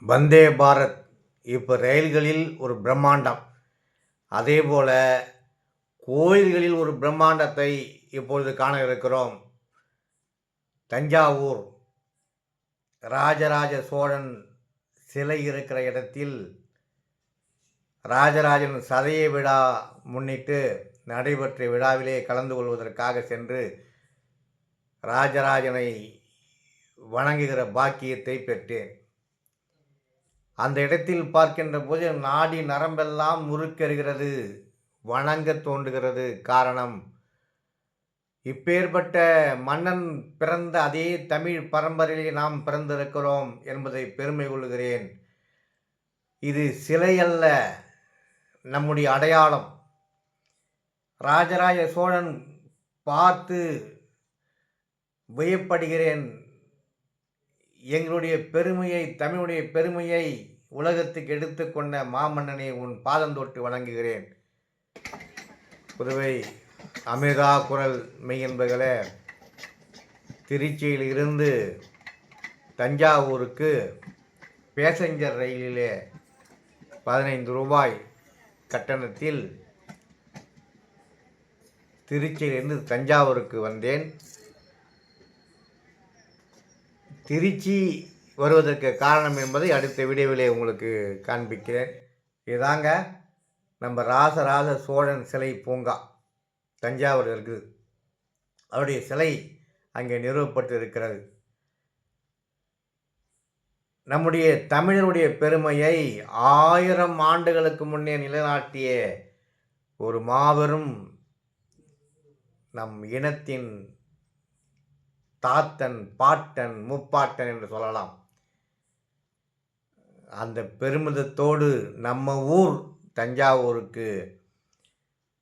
வந்தே பாரத். இப்போ ரயில்களில் ஒரு பிரம்மாண்டம். அதே போல் கோயில்களில் ஒரு பிரம்மாண்டத்தை இப்பொழுது காண இருக்கிறோம். தஞ்சாவூர். ராஜராஜ சோழன் சிலை இருக்கிற இடத்தில் ராஜராஜன் சதய விழா முன்னிட்டு நடைபெற்ற விழாவிலே கலந்து கொள்வதற்காக சென்று ராஜராஜனை வணங்குகிற பாக்கியத்தை பெற்றேன். அந்த இடத்தில் பார்க்கின்ற போது நாடி நரம்பெல்லாம் முறுக்கெறுகிறது வணங்க தோன்றுகிறது காரணம். இப்பேற்பட்ட மன்னன் பிறந்த அதே தமிழ் பரம்பரையிலே நாம் பிறந்திருக்கிறோம் என்பதை பெருமை கொள்கிறேன். இது சிலை அல்ல நம்முடைய அடையாளம். ராஜராஜ சோழன் பார்த்து வியப்படுகிறேன். எங்களுடைய பெருமையை தமிழுடைய பெருமையை உலகத்துக்கு எடுத்துக்கொண்ட மாமன்னனை உன் பாதம் தொட்டு வணங்குகிறேன். புதுவை அமிர்தா குரல் மெய்யன்பர்களே திருச்சியில் இருந்து தஞ்சாவூருக்கு பேசஞ்சர் ரயிலிலே பதினைந்து ரூபாய் கட்டணத்தில் திருச்சியிலிருந்து தஞ்சாவூருக்கு வந்தேன். திருச்சி வருவதற்கு காரணம் என்பதை அடுத்த வீடியோவிலே உங்களுக்கு காண்பிக்கிறேன். இதாங்க நம்ம ராசராச சோழன் சிலை பூங்கா. தஞ்சாவூர் இருக்குது. அவருடைய சிலை அங்கே நிறுவப்பட்டு இருக்கிறது நம்முடைய தமிழருடைய பெருமையை ஆயிரம் ஆண்டுகளுக்கு முன்னே நிலைநாட்டிய ஒரு மாபெரும் நம் இனத்தின் தாத்தன் பாட்டன் முப்பாட்டன் என்று சொல்லலாம். அந்த பெருமிதத்தோடு நம்ம ஊர் தஞ்சாவூருக்கு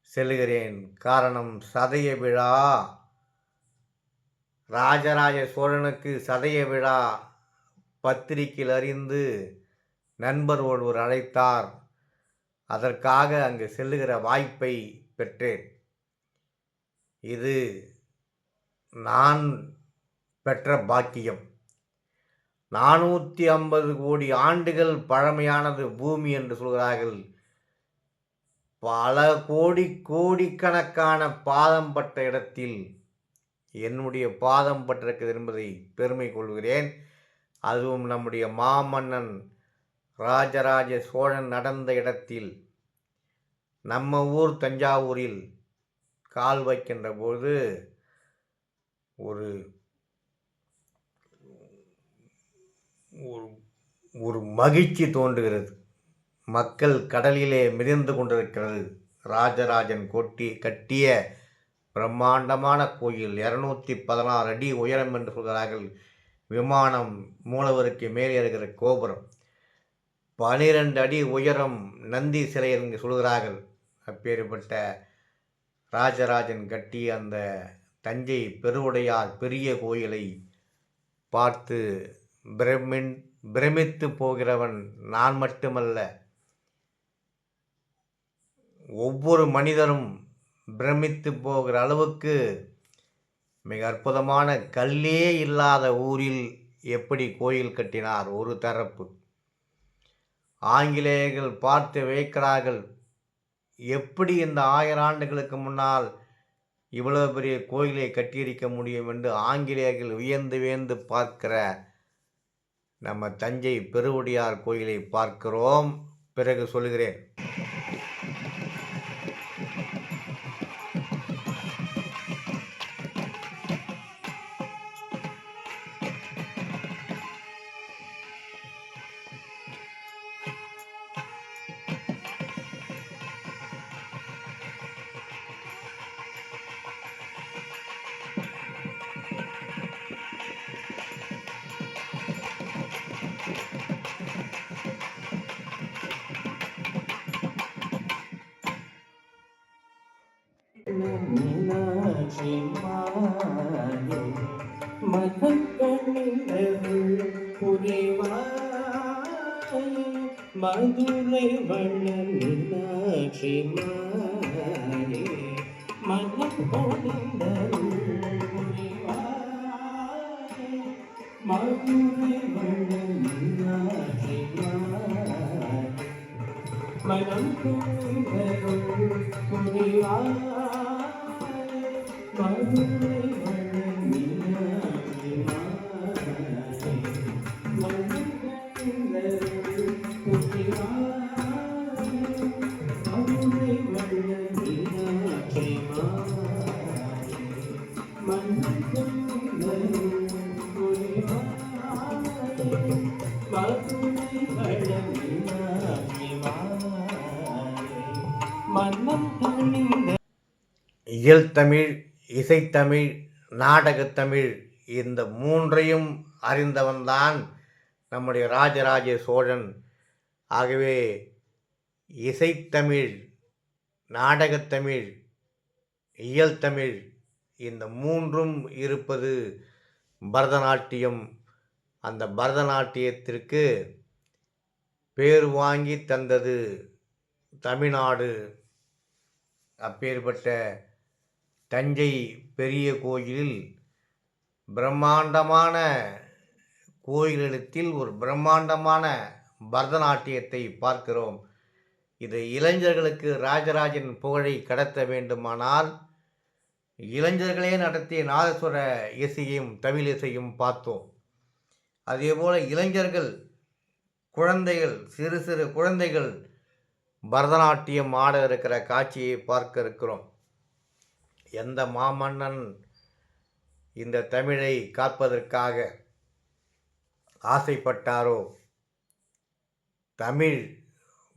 செல்கிறேன் காரணம் சதய விழா. ராஜராஜ சோழனுக்கு சதய விழா. பத்திரிகையில் அறிந்து நண்பர் ஒருவர் அழைத்தார். அதற்காக அங்கு செல்லுகிற வாய்ப்பை பெற்றேன். இது நான் பெற்ற பாக்கியம். நானூற்றி ஐம்பது கோடி ஆண்டுகள் பழமையானது பூமி என்று சொல்கிறார்கள். பல கோடி கோடிக்கணக்கான பாதம் பட்ட இடத்தில் என்னுடைய பாதம் பட்டிருக்கிறது என்பதை பெருமை கொள்கிறேன். அதுவும் நம்முடைய மாமன்னன் ராஜராஜ சோழன் நடந்த இடத்தில் நம்ம ஊர் தஞ்சாவூரில் கால் வைக்கின்ற போது ஒரு ஒரு ஒரு மகிழ்ச்சி தோன்றுகிறது. மக்கள் கடலிலே மிதந்து கொண்டிருக்கிறது. ராஜராஜன் கொட்டி கட்டிய பிரம்மாண்டமான கோயில் இரநூத்தி பதினாறு அடி உயரம் என்று சொல்கிறார்கள். விமானம் மூலவருக்கு மேலே இருக்கிற கோபுரம். பனிரெண்டு அடி உயரம் நந்தி சிலை என்று சொல்கிறார்கள். அப்பேற்பட்ட ராஜராஜன் கட்டிய அந்த தஞ்சை பெருவுடையார் பெரிய கோயிலை பார்த்து பிரமின் பிரமித்து போகிறவன் நான் மட்டுமல்ல. ஒவ்வொரு மனிதரும் பிரமித்து போகிற அளவுக்கு மிக அற்புதமான கல்லே இல்லாத ஊரில் எப்படி கோயில் கட்டினார் ஒரு தரப்பு. ஆங்கிலேயர்கள் பார்த்து வைக்கிறார்கள் எப்படி இந்த ஆயிரம் ஆண்டுகளுக்கு முன்னால் இவ்வளவு பெரிய கோயிலை கட்டியிருக்க முடியும்? என்று ஆங்கிலேயர்கள் வியந்து வியந்து பார்க்கிற நம்ம தஞ்சை பெருவுடையார் கோயிலை பார்க்கிறோம். பிறகு சொல்கிறேன் மீனாட்சி மாயே மகக்கணிந்தருள் புரிவாயே மதுரை வண்ண மீனாட்சி மாயே மகக்கணிந்தருள் புரிவாயே மதுரை வண்ண மீனாட்சி மனம் குந்தரும் குடிவாய் மதுரை வளர்ந்தீனாட்சி மாயே மனம் குந்தரும் இயல் தமிழ் இசைத்தமிழ் நாடகத்தமிழ் இந்த மூன்றையும் அறிந்தவன்தான் நம்முடைய ராஜராஜ சோழன். ஆகவே இசைத்தமிழ் நாடகத்தமிழ் இயல் தமிழ் இந்த மூன்றும் இருப்பது பரதநாட்டியம். அந்த பரதநாட்டியத்திற்கு பேர் வாங்கி தந்தது தமிழ்நாடு. அப்பேற்பட்ட தஞ்சை பெரிய கோயிலில் பிரம்மாண்டமான கோயிலிடத்தில் ஒரு பிரம்மாண்டமான பரதநாட்டியத்தை பார்க்கிறோம். இது இளைஞர்களுக்கு ராஜராஜன் புகழை கடத்த வேண்டுமானால் இளைஞர்களே நடத்திய நாதஸ்வர இசையும் தமிழ் இசையும் பார்த்தோம். அதேபோல் இளைஞர்கள் குழந்தைகள் சிறு சிறு குழந்தைகள் பரதநாட்டியம் ஆட இருக்கிற காட்சியை பார்க்க இருக்கிறோம். எந்த மாமன்னன் இந்த தமிழை காப்பதற்காக ஆசைப்பட்டாரோ தமிழ்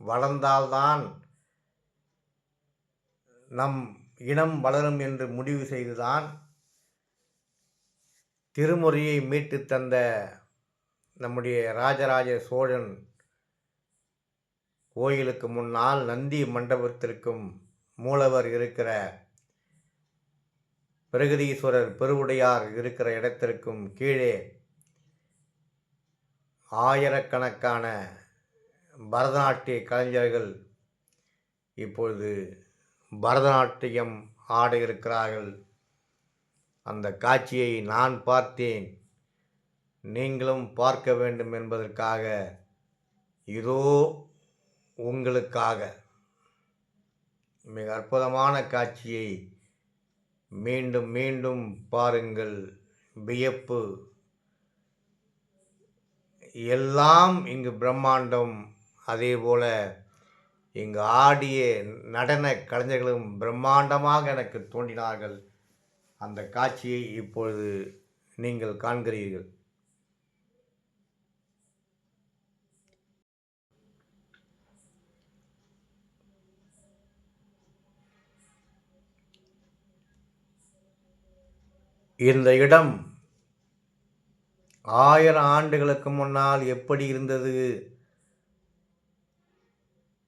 வளர்ந்தால்தான் நம் இனம் வளரும் என்று முடிவு செய்துதான் திருமுறையை மீட்டு தந்த நம்முடைய ராஜராஜ சோழன் கோயிலுக்கு முன்னால் நந்தி மண்டபத்திற்கும் மூலவர் இருக்கிற பிரகதீஸ்வரர் பெருவுடையார் இருக்கிற இடத்திற்கும் கீழே ஆயிரக்கணக்கான பரதநாட்டிய கலைஞர்கள் இப்பொழுது பரதநாட்டியம் ஆட இருக்கிறார்கள். அந்த காட்சியை நான் பார்த்தேன். நீங்களும் பார்க்க வேண்டும் என்பதற்காக. இதோ உங்களுக்காக. மிக அற்புதமான காட்சியை மீண்டும் மீண்டும் பாருங்கள். வியப்பு. எல்லாம் இங்கு பிரம்மாண்டம். அதே போல் இங்கு ஆடிய நடன கலைஞர்களும் பிரம்மாண்டமாக எனக்கு தோன்றினார்கள். அந்த காட்சியை இப்பொழுது நீங்கள் காண்கிறீர்கள். இந்த இடம். ஆயிரம் ஆண்டுகளுக்கு முன்னால் எப்படி இருந்தது?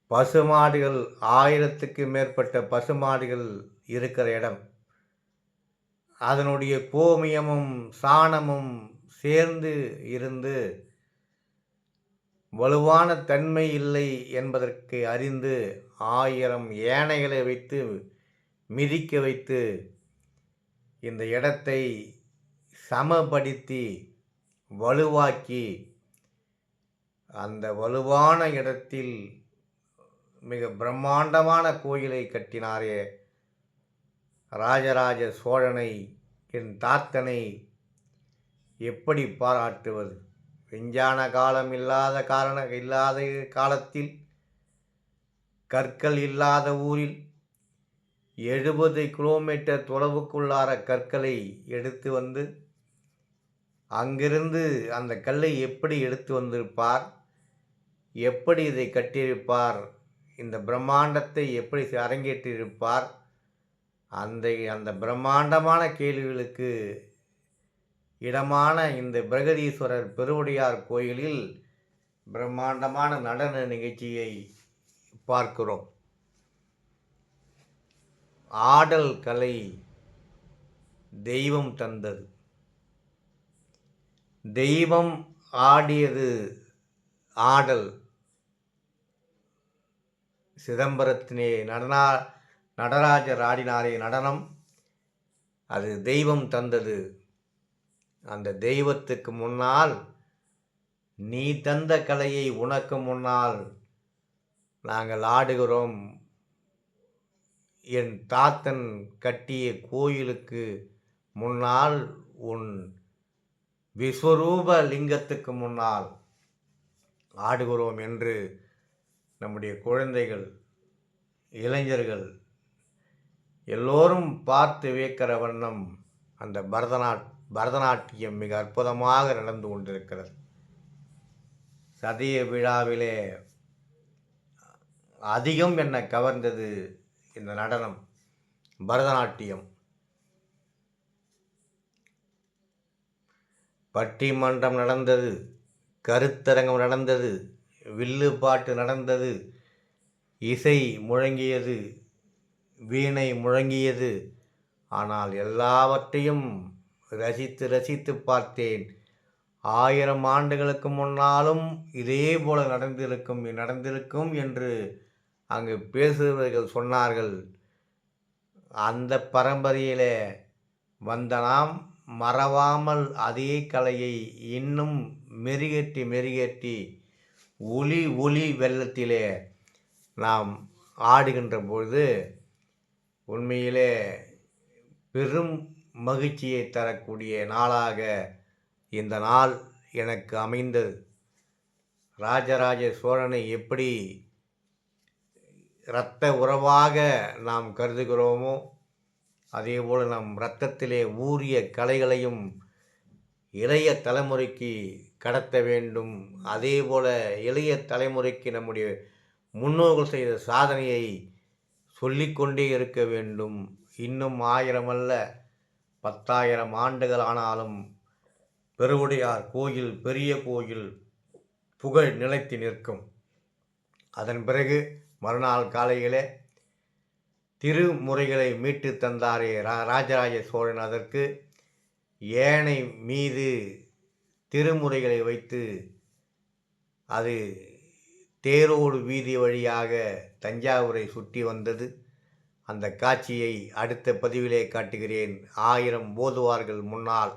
பசுமாடுகள் ஆயிரத்துக்கு மேற்பட்ட பசுமாடுகள் இருக்கிற இடம். அதனுடைய கோமியமும் சாணமும் சேர்ந்து இருந்து வலுவான தன்மை இல்லை என்பதற்கு அறிந்து ஆயிரம் ஏனைகளை வைத்து மிதிக்க வைத்து இந்த இடத்தை சமப்படுத்தி வலுவாக்கி அந்த வலுவான இடத்தில் மிக பிரம்மாண்டமான கோயிலை கட்டினாரே ராஜராஜ சோழனை என் தாத்தனை எப்படி பாராட்டுவது? விஞ்ஞான காலம் இல்லாத காரண இல்லாத காலத்தில் கற்கள் இல்லாத ஊரில் எழுபது கிலோமீட்டர் தொலைவுக்குள்ளார கற்களை எடுத்து வந்து அங்கிருந்து அந்த கல்லை எப்படி எடுத்து வந்திருப்பார் எப்படி இதை கட்டியிருப்பார் இந்த பிரம்மாண்டத்தை எப்படி அரங்கேற்றியிருப்பார் அந்த அந்த பிரம்மாண்டமான கேள்விகளுக்கு இடமான இந்த பிரகதீஸ்வரர் பெருவுடையார் கோயிலில் பிரம்மாண்டமான நடன நிகழ்ச்சியை பார்க்கிறோம். ஆடல் கலை தெய்வம் தந்தது. தெய்வம் ஆடியது ஆடல். சிதம்பரத்தினே நடனா நடராஜர் ஆடினாரே நடனம். அது தெய்வம் தந்தது. அந்த தெய்வத்துக்கு முன்னால் நீ தந்த கலையை உனக்கு முன்னால் நாங்கள் ஆடுகிறோம். என் தாத்தன் கட்டிய கோயிலுக்கு முன்னால் உன் விஸ்வரூப லிங்கத்துக்கு முன்னால் ஆடுகிறோம் என்று நம்முடைய குழந்தைகள் இளைஞர்கள் எல்லோரும் பார்த்து வியக்கிற வண்ணம் அந்த பரதநாட் பரதநாட்டியம் மிக அற்புதமாக நடந்து கொண்டிருக்கிறது. சதய விழாவிலே அதிகம் என்னை கவர்ந்தது இந்த நடனம் பரதநாட்டியம். பட்டிமன்றம் நடந்தது கருத்தரங்கம் நடந்தது வில்லு பாட்டு நடந்தது இசை முழங்கியது வீணை முழங்கியது. ஆனால் எல்லாவற்றையும் ரசித்து ரசித்து பார்த்தேன். ஆயிரம் ஆண்டுகளுக்கு முன்னாலும் இதே போல நடந்திருக்கும் நடந்திருக்கும் என்று அங்கு பேசுபவர்கள் சொன்னார்கள் அந்த பரம்பரையிலே வந்த நாம் மறவாமல் அதே கலையை இன்னும் மெருகேற்றி மெருகேற்றி ஒளி ஒளி வெள்ளத்திலே நாம் ஆடுகின்ற பொழுது உண்மையிலே பெரும் மகிழ்ச்சியை தரக்கூடிய நாளாக இந்த நாள் எனக்கு அமைந்தது. ராஜராஜ சோழனை எப்படி இரத்த உறவாக நாம் கருதுகிறோமோ அதேபோல் நம் இரத்தத்திலே ஊறிய கலைகளையும் இளைய தலைமுறைக்கு கடத்த வேண்டும். அதேபோல இளைய தலைமுறைக்கு நம்முடைய முன்னோர்கள் செய்த சாதனையை சொல்லிக்கொண்டே இருக்க வேண்டும். இன்னும் ஆயிரம் அல்ல பத்தாயிரம் ஆண்டுகள் ஆனாலும் பெருவுடையார் கோயில் பெரிய கோயில் புகழ் நிலைத்து நிற்கும். அதன் பிறகு மறுநாள் காலையிலே திருமுறைகளை மீட்டு தந்தாரே ரா ராஜராஜ சோழன் அதற்கு ஏனை மீது திருமுறைகளை வைத்து அது தேரோடு வீதி வழியாக தஞ்சாவூரை சுற்றி வந்தது. அந்த காட்சியை அடுத்த பதிவிலே காட்டுகிறேன். ஆயிரம் போதுவார்கள் முன்னால்